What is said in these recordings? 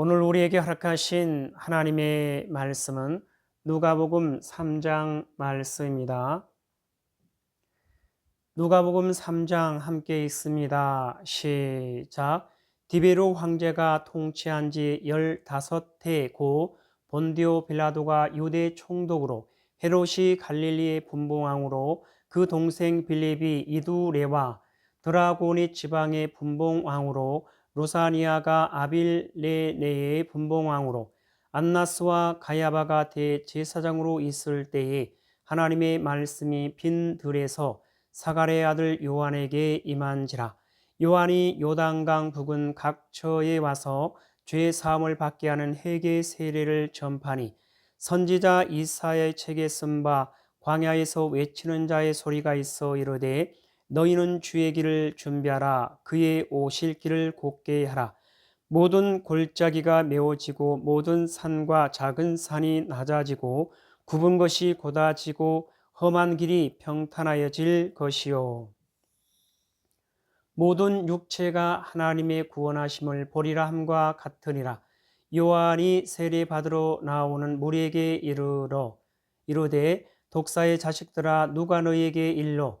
오늘 우리에게 허락하신 하나님의 말씀은 누가복음 3장 말씀입니다. 누가복음 3장 함께 있습니다. 시작. 디베로 황제가 통치한 지 15해 고 본디오 빌라도가 유대 총독으로 헤롯이 갈릴리의 분봉왕으로 그 동생 빌립이 이두레와 드라고니 지방의 분봉왕으로 로사니아가 아빌레네의 분봉왕으로 안나스와 가야바가 대제사장으로 있을 때에 하나님의 말씀이 빈 들에서 사갈의 아들 요한에게 임한지라. 요한이 요단강 부근 각처에 와서 죄 사함을 받게 하는 회개 세례를 전파니 선지자 이사의 책에 쓴 바 광야에서 외치는 자의 소리가 있어 이르되 너희는 주의 길을 준비하라. 그의 오실 길을 곧게 하라. 모든 골짜기가 메워지고 모든 산과 작은 산이 낮아지고 굽은 것이 곧아지고 험한 길이 평탄하여질 것이요. 모든 육체가 하나님의 구원하심을 보리라 함과 같으니라. 요한이 세례 받으러 나오는 무리에게 이르러 이르되 독사의 자식들아 누가 너희에게 일러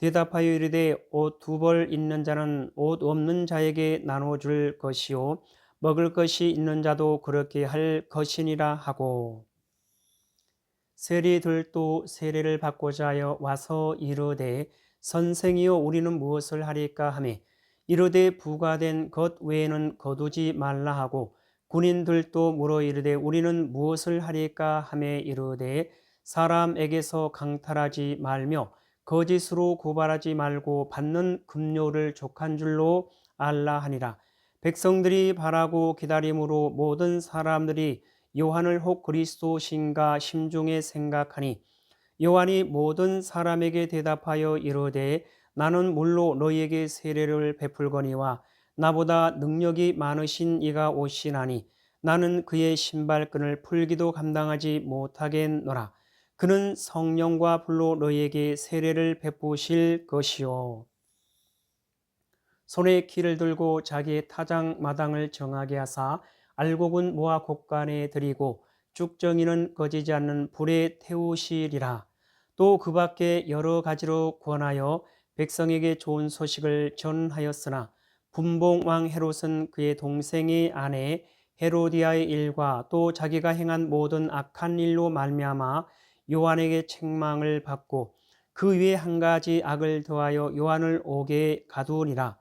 대답하여 이르되 옷 두 벌 있는 자는 옷 없는 자에게 나눠줄 것이요. 먹을 것이 있는 자도 그렇게 할 것이니라 하고. 세리들도 세례를 받고자 하여 와서 이르되 선생이여 우리는 무엇을 하리까 하며 이르되 부과된 것 외에는 거두지 말라 하고 군인들도 물어 이르되 우리는 무엇을 하리까 하며 이르되 사람에게서 강탈하지 말며 거짓으로 고발하지 말고 받는 급료를 족한 줄로 알라 하니라. 백성들이 바라고 기다림으로 모든 사람들이 요한을 혹 그리스도신가 심중에 생각하니 요한이 모든 사람에게 대답하여 이르되 나는 물로 너희에게 세례를 베풀거니와 나보다 능력이 많으신 이가 오시나니 나는 그의 신발끈을 풀기도 감당하지 못하겠노라. 그는 성령과 불로 너희에게 세례를 베푸실 것이요. 손에 키를 들고 자기의 타장 마당을 정하게 하사 알곡은 모아 곡간에 들이고 쭉정이는 꺼지지 않는 불에 태우시리라. 또 그 밖에 여러 가지로 권하여 백성에게 좋은 소식을 전하였으나 분봉 왕 헤롯은 그의 동생의 아내 헤로디아의 일과 또 자기가 행한 모든 악한 일로 말미암아 요한에게 책망을 받고 그 위에 한 가지 악을 더하여 요한을 옥에 가두니라.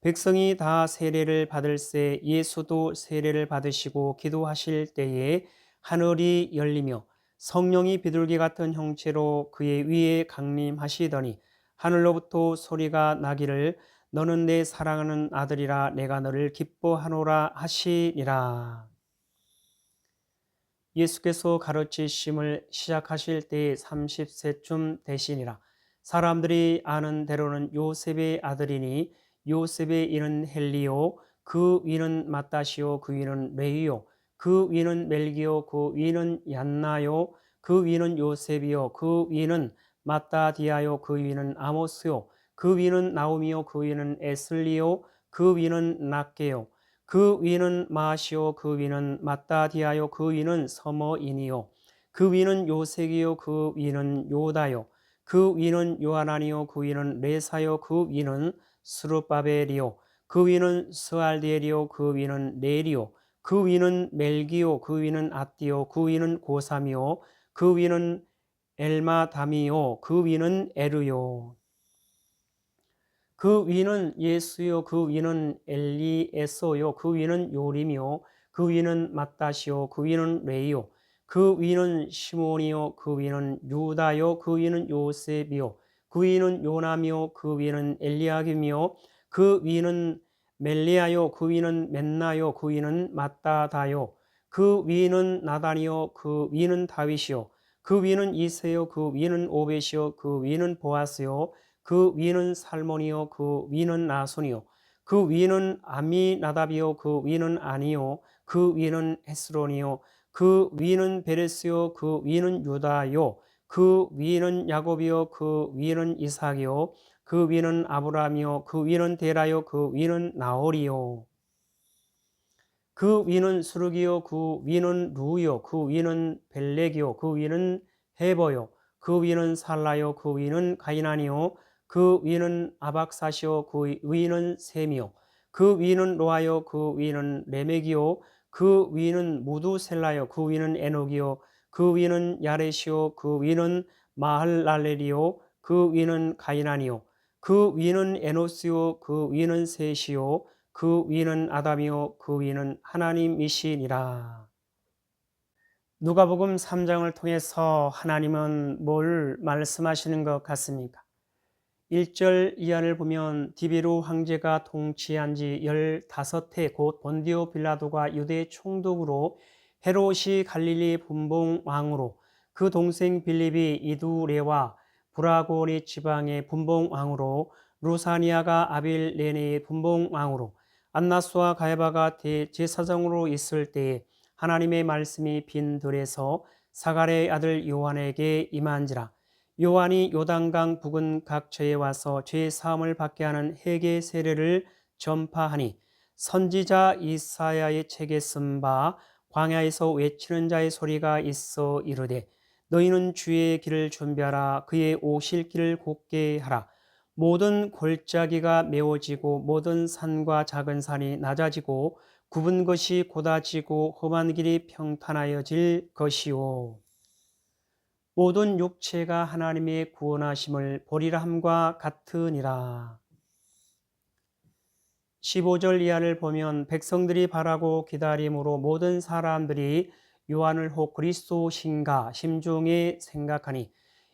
백성이 다 세례를 받을새 예수도 세례를 받으시고 기도하실 때에 하늘이 열리며 성령이 비둘기 같은 형체로 그의 위에 강림하시더니 하늘로부터 소리가 나기를 너는 내 사랑하는 아들이라 내가 너를 기뻐하노라 하시니라. 예수께서 가르치심을 시작하실 때 30세쯤 되시니라. 사람들이 아는 대로는 요셉의 아들이니 요셉의 이는 헬리오 그 위는 마따시오 그 위는 레이오 그 위는 멜기오 그 위는 얀나요 그 위는 요셉이요 그 위는 마따디아요 그 위는 아모스요 그 위는 나오미요 그 위는 에슬리요 그 위는 낙게요 그 위는 마시오 그 위는 마따디아요 그 위는 서머이니요 그 위는 요색이요 그 위는 요다요 그 위는 요하나니요 그 위는 레사요 그 위는 스루바벨이요 그 위는 스알디엘이요 그 위는 네리요 그 위는 멜기요 그 위는 아띠요 그 위는 고삼이요 그 위는 엘마담이요 그 위는 에르요 그 위는 예수요 그 위는 엘리에소요 그 위는 요림이요 그 위는 마따시요 그 위는 레이요 그 위는 시몬이요 그 위는 유다요 그 위는 요셉이요 그 위는 요남이요 그 위는 엘리야김이요 그 위는 멜리아요 그 위는 맨나요 그 위는 마따다요 그 위는 나단이요 그 위는 다윗이요 그 위는 이세요 그 위는 오벳이요 그 위는 보아스요 그 위는 살몬이요 그 위는 나손이요 그 위는 아미나답이요 그 위는 아니요 그 위는 헤스론이요 그 위는 베레스요 그 위는 유다요 그 위는 야곱이요 그 위는 이삭이요 그 위는 아브라함이요 그 위는 데라요 그 위는 나홀이요 그 위는 수르기요 그 위는 루요 그 위는 벨렉이요 그 위는 헤버요 그 위는 살라요 그 위는 가이나니요 그 위는 아박사시요 그 위는 셈이요 그 위는 로아요 그 위는 레메기요 그 위는 무두셀라요 그 위는 에녹이요 그 위는 야레시오 그 위는 마할랄레리오 그 위는 가이나니오 그 위는 에노스요 그 위는 셋이요 그 위는 아담이요 그 위는 하나님이시니라. 누가복음 3장을 통해서 하나님은 뭘 말씀하시는 것 같습니까? 1절 이하를 보면 디비로 황제가 통치한 지 15해 곧 본디오 빌라도가 유대 총독으로 헤롯이 갈릴리 분봉 왕으로 그 동생 빌립이 이두레와 브라고리 지방의 분봉 왕으로 루사니아가 아빌레네의 분봉 왕으로 안나스와 가야바가 대제사장으로 있을 때에 하나님의 말씀이 빈 들에서 사갈의 아들 요한에게 임한지라 요한이 요단강 북은 각처에 와서 죄 사함을 받게 하는 회개 세례를 전파하니 선지자 이사야의 책에 쓴 바 광야에서 외치는 자의 소리가 있어 이르되 너희는 주의 길을 준비하라 그의 오실 길을 곧게 하라. 모든 골짜기가 메워지고 모든 산과 작은 산이 낮아지고 굽은 것이 곧아지고 험한 길이 평탄하여질 것이요 모든 육체가 하나님의 구원하심을 보리라 함과 같으니라. 15절 이하를 보면 백성들이 바라고 기다림으로 모든 사람들이 요한을 혹 그리스도신가 심중에 생각하니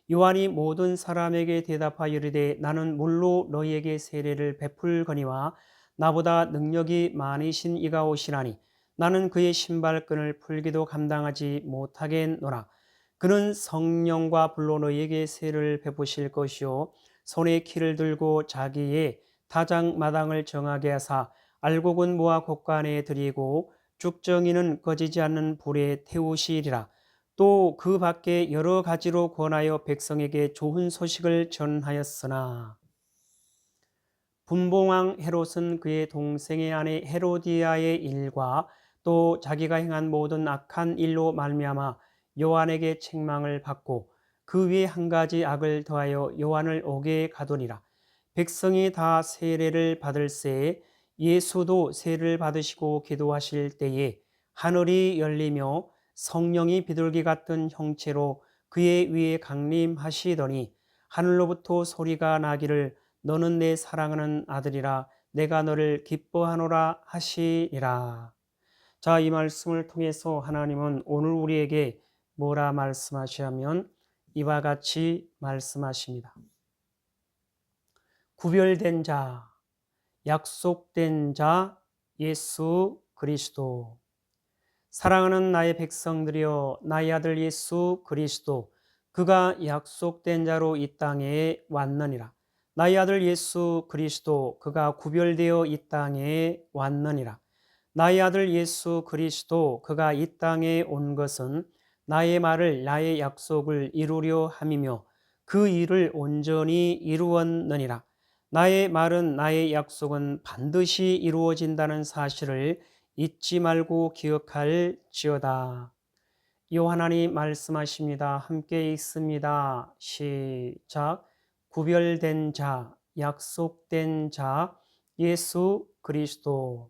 요한이 모든 사람에게 대답하여 이르되 나는 물로 너희에게 세례를 베풀거니와 나보다 능력이 많으신 이가 오시나니 나는 그의 신발끈을 풀기도 감당하지 못하겠노라 그는 성령과 불로 너희에게 세를 베푸실 것이요 손에 키를 들고 자기의 타장 마당을 정하게 하사 알곡은 모아 곡간에 드리고 죽정이는 꺼지지 않는 불에 태우시리라. 또 그 밖에 여러 가지로 권하여 백성에게 좋은 소식을 전하였으나 분봉왕 헤롯은 그의 동생의 아내 헤로디아의 일과 또 자기가 행한 모든 악한 일로 말미암아 요한에게 책망을 받고 그 위에 한 가지 악을 더하여 요한을 오게 가두니라. 백성이 다 세례를 받을 새 예수도 세례를 받으시고 기도하실 때에 하늘이 열리며 성령이 비둘기 같은 형체로 그의 위에 강림하시더니 하늘로부터 소리가 나기를 너는 내 사랑하는 아들이라 내가 너를 기뻐하노라 하시니라. 자, 이 말씀을 통해서 하나님은 오늘 우리에게 뭐라 말씀하시냐면 이와 같이 말씀하십니다. 구별된 자, 약속된 자, 예수 그리스도. 사랑하는 나의 백성들이여, 나의 아들 예수 그리스도. 그가 약속된 자로 이 땅에 왔느니라. 나의 아들 예수 그리스도. 그가 구별되어 이 땅에 왔느니라. 나의 아들 예수 그리스도. 그가 이 땅에 온 것은 나의 말을 나의 약속을 이루려 함이며 그 일을 온전히 이루었느니라. 나의 말은 나의 약속은 반드시 이루어진다는 사실을 잊지 말고 기억할 지어다. 요 하나님 말씀하십니다. 함께 있습니다. 시작. 구별된 자, 약속된 자, 예수 그리스도.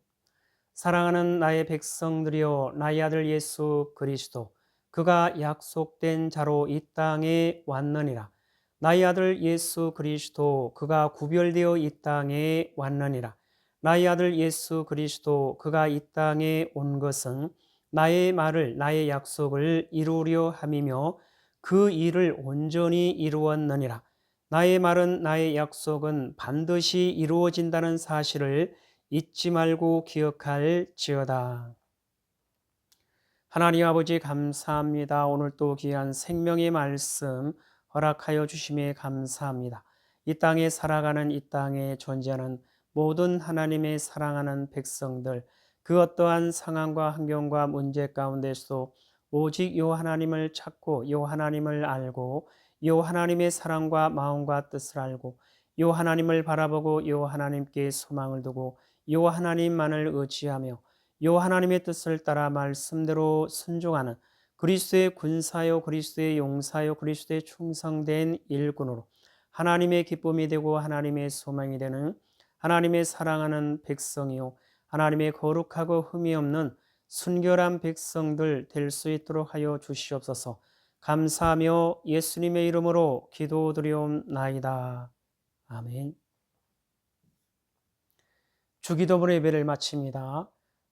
사랑하는 나의 백성들이여, 나의 아들 예수 그리스도. 그가 약속된 자로 이 땅에 왔느니라. 나의 아들 예수 그리스도 그가 구별되어 이 땅에 왔느니라. 나의 아들 예수 그리스도 그가 이 땅에 온 것은 나의 말을 나의 약속을 이루려 함이며 그 일을 온전히 이루었느니라. 나의 말은 나의 약속은 반드시 이루어진다는 사실을 잊지 말고 기억할지어다. 하나님 아버지 감사합니다. 오늘 또 귀한 생명의 말씀 허락하여 주심에 감사합니다. 이 땅에 살아가는 이 땅에 존재하는 모든 하나님의 사랑하는 백성들 그 어떠한 상황과 환경과 문제 가운데서 오직 요 하나님을 찾고 요 하나님을 알고 요 하나님의 사랑과 마음과 뜻을 알고 요 하나님을 바라보고 요 하나님께 소망을 두고 요 하나님만을 의지하며 요 하나님의 뜻을 따라 말씀대로 순종하는 그리스도의 군사요 그리스도의 용사요 그리스도의 충성된 일꾼으로 하나님의 기쁨이 되고 하나님의 소망이 되는 하나님의 사랑하는 백성이요 하나님의 거룩하고 흠이 없는 순결한 백성들 될 수 있도록 하여 주시옵소서. 감사하며 예수님의 이름으로 기도드리옵나이다. 아멘. 주기도문 예배를 마칩니다.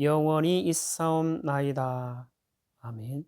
영원히 있사옵나이다. 아멘.